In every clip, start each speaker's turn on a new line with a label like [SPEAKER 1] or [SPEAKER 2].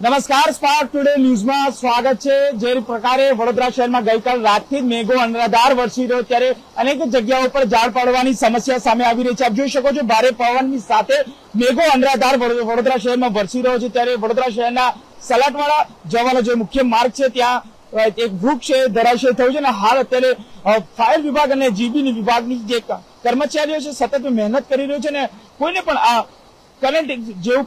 [SPEAKER 1] નમસ્કાર spark today ન્યૂઝમાં સ્વાગત છે. જે પ્રકારે વડોદરા શહેરમાં ગઈકાલ રાતથી મેઘો અનરાધાર વરસી રહ્યો ત્યારે અનેક જગ્યાઓ પર ઝાડ પાડવાની સમસ્યા સામે આવી રહી છે. આપ જોઈ શકો છો, ભારે પવનની સાથે મેઘો અનરાધાર વડોદરા શહેરમાં વરસી રહ્યો છે. ત્યારે વડોદરા શહેરના સલાટવાળા જવાનો જે મુખ્ય માર્ગ છે, ત્યાં એક વૃક્ષ છે, ધરાશય થયું છે અને હાલ અત્યારે ફાયર વિભાગ અને જીબી વિભાગની જે કર્મચારીઓ છે, સતત મહેનત કરી રહ્યો છે ને કોઈને પણ આ કરંટ જેવું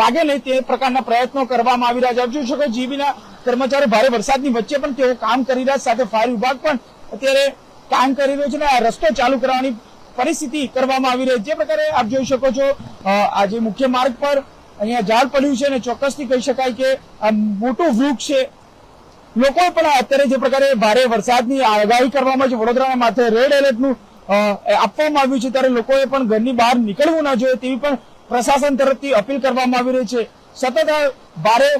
[SPEAKER 1] લાગે નહીં તે પ્રકારના પ્રયત્નો કરવામાં આવી રહ્યા છે. આપ જોઈ શકો જીબીના કર્મચારીઓ ભારે વરસાદની વચ્ચે પણ તેઓ કામ કરી રહ્યા સાથે ફાયર વિભાગ પણ અત્યારે કામ કરી રહ્યો છે અને આ રસ્તો ચાલુ કરવાની પરિસ્થિતિ કરવામાં આવી રહી છે. જે પ્રકારે આપ જોઈ શકો છો આજે મુખ્ય માર્ગ પર અહીંયા ઝાડ પડ્યું છે અને ચોક્કસથી કહી શકાય કે આ મોટું વૃક્ષ છે. લોકો પણ અત્યારે જે પ્રકારે ભારે વરસાદની આગાહી કરવામાં છે. વડોદરાના માથે રેડ એલર્ટનું આપવામાં આવ્યું છે. ત્યારે લોકોએ પણ ઘરની બહાર નીકળવું ન જોઈએ તેવી પણ પ્રશાસન તરફથી અપીલ કરવામાં આવી રહી છે. સતત ભારે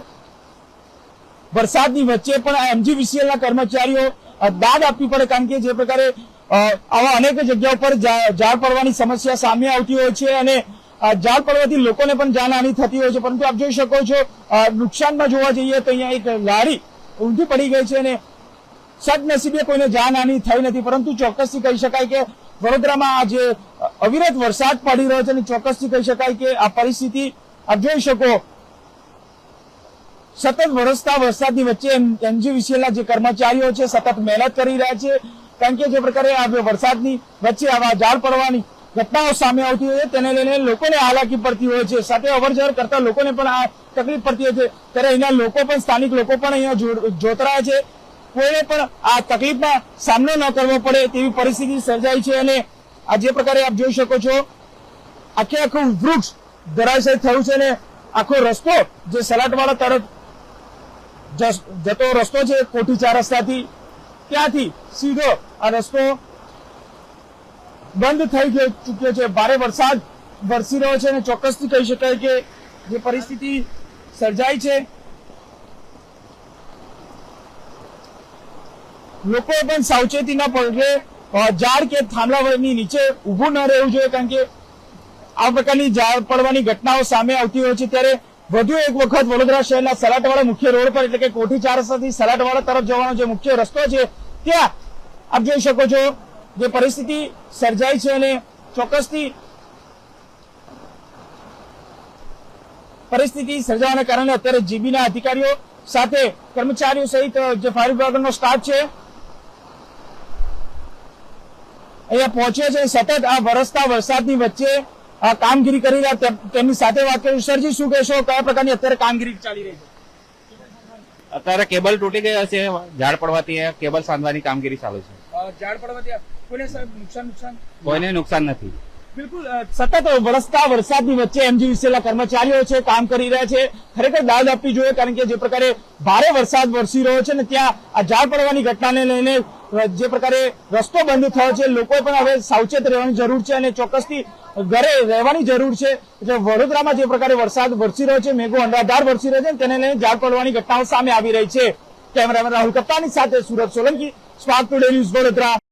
[SPEAKER 1] વરસાદની વચ્ચે પણ આ MGVCL ના કર્મચારીઓ દાદ આપવી પડે કારણ કે જે પ્રકારે આવા અનેક જગ્યા ઉપર ઝાડ પડવાની સમસ્યા સામે આવતી હોય છે અને ઝાડ પડવાથી લોકોને પણ જાનહાની થતી હોય છે. પરંતુ આપ જોઈ શકો છો નુકસાનમાં જોવા જઈએ તો અહીંયા એક લારી ઊંધી પડી ગઈ છે અને સદનસીબે કોઈને જાનહાની થઈ નથી. પરંતુ ચોક્કસથી કહી શકાય કે વડોદરામાં આ જે અવિરત વરસાદ પડી રહ્યો છે અને ચોક્કસથી કહી શકાય કે આ પરિસ્થિતિ આપ જોઈ શકો. સતત વરસતા વરસાદની વચ્ચે એનજીવીસીએલના જે કર્મચારીઓ છે સતત મહેનત કરી રહ્યા છે. કારણ કે જે પ્રકારે આ વરસાદની વચ્ચે આવા ઝાડ પડવાની ઘટનાઓ સામે આવતી હોય છે, તેને લઈને લોકોને હાલાકી પડતી હોય છે. સાથે અવરજવર કરતા લોકોને પણ આ તકલીફ પડતી હોય છે. ત્યારે અહીંના લોકો પણ, સ્થાનિક લોકો પણ અહીંયા જોતરા છે. કોઈને પણ આ તકલીફનો સામનો ન કરવો પડે તેવી પરિસ્થિતિ સર્જાઈ છે અને આ જે પ્રકારે આપ જોઈ શકો છો, આખે આખું વૃક્ષ ધરાશય થયું છે ને આખો રસ્તો જે સલાટવાળા તરફ જતો રસ્તો છે, કોઠી ચાર રસ્તાથી, ત્યાંથી સીધો આ રસ્તો બંધ થઈ ગયો, ચૂક્યો છે. ભારે વરસાદ વરસી રહ્યો છે અને ચોક્કસથી કહી શકાય કે જે પરિસ્થિતિ સર્જાઈ છે, લોકો પણ સાવચેતીના પગલે ઝાડ કે થાંભલાની નીચે ઊભું ન રહેવું જોઈએ, કારણ કે આ પ્રકારની ઝાડ પડવાની ઘટનાઓ સામે આવતી હોય છે. ત્યારે વધુ એક વખત વડોદરા શહેરના સલાટવાડા મુખ્ય રોડ પર, એટલે કે કોઠી ચાર સલાટવાળા તરફ જવાનો જે મુખ્ય રસ્તો છે, ત્યાં આપ જોઈ શકો છો જે પરિસ્થિતિ સર્જાઈ છે અને ચોક્કસથી પરિસ્થિતિ સર્જાવાના કારણે અત્યારે જીબીના અધિકારીઓ સાથે કર્મચારીઓ સહિત જે ફાયર વિભાગનો સ્ટાફ છે અહીંયા પહોંચ્યો છે. સતત આ વરસતા વરસાદની વચ્ચે આ કામગીરી કરી રહ્યા તેમની સાથે વાત કરી. સરજી શું કહેશો? કયા પ્રકારની અત્યારે કામગીરી ચાલી રહી છે?
[SPEAKER 2] અત્યારે કેબલ તૂટી ગયા છે. ઝાડ પડવાથી કેબલ સાંધવાની કામગીરી ચાલુ છે.
[SPEAKER 1] ઝાડ પડવાથી કોઈને સાહેબ નુકસાન નુકસાન?
[SPEAKER 2] કોઈને નુકસાન નથી.
[SPEAKER 1] બિલકુલ સતત વરસતા વરસાદની વચ્ચે એમજીવીસીએલના કર્મચારીઓ છે કામ કરી રહ્યા છે. ખરેખર દાદ આપવી જોઈએ કારણ કે જે પ્રકારે ભારે વરસાદ વરસી રહ્યો છે ને ત્યાં આ ઝાડ પડવાની ઘટનાને લઈને જે પ્રકારે રસ્તો બંધ થયો છે, લોકોએ પણ હવે સાવચેત રહેવાની જરૂર છે અને ચોક્કસથી ઘરે રહેવાની જરૂર છે. એટલે વડોદરામાં જે પ્રકારે વરસાદ વરસી રહ્યો છે, મેઘો અંધાધાર વરસી રહ્યો છે તેને લઈને ઝાડ પડવાની ઘટનાઓ સામે આવી રહી છે. કેમેરામેન રાહુલ કપ્તાની સાથે Surat Solanki, spark today news Vadodara.